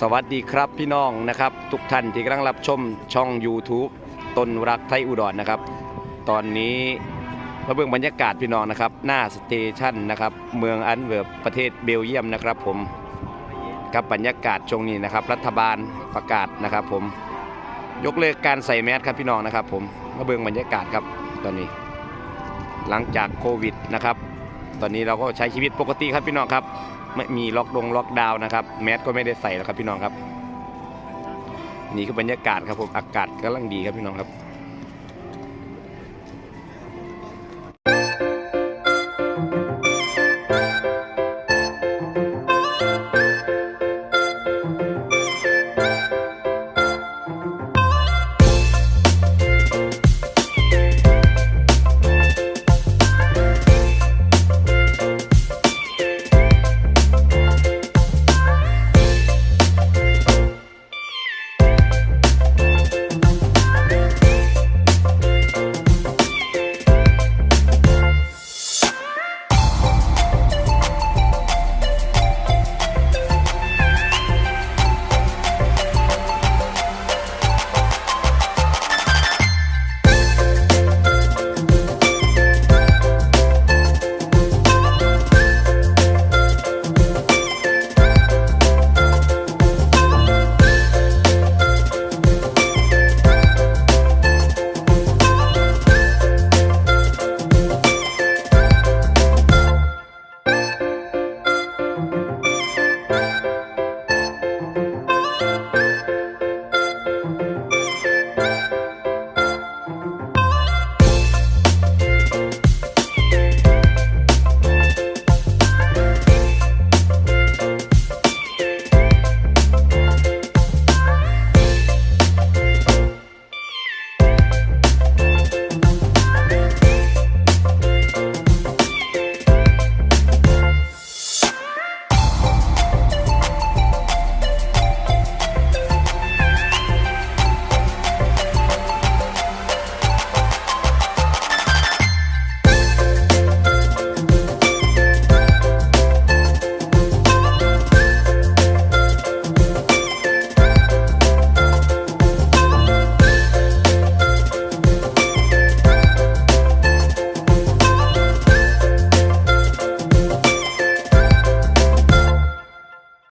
สวัสดีครับพี่น้องนะครับ ทุกท่านที่กำลังรับชมช่อง YouTube ต้นรักไทยอุดรนะครับ ตอนนี้มาเบิ่งบรรยากาศพี่น้องนะครับ หน้าสเตชันนะครับ เมืองอันเวิร์บประเทศเบลเยียมนะครับผมกับบรรยากาศช่วงนี้นะครับ รัฐบาลประกาศนะครับผมยกเลิกการใส่แมสครับพี่น้องนะครับ ผมมาเบิ่งบรรยากาศครับตอนนี้ หลังจากโควิดนะครับ ตอนนี้เราก็ใช้ชีวิตปกติครับพี่น้องครับ ไม่มีล็อกดงล็อกดาวน์นะครับ แมสก็ไม่ได้ใส่แล้วครับพี่น้องครับ นี่คือบรรยากาศครับผมอากาศกำลังดีครับพี่น้องครับ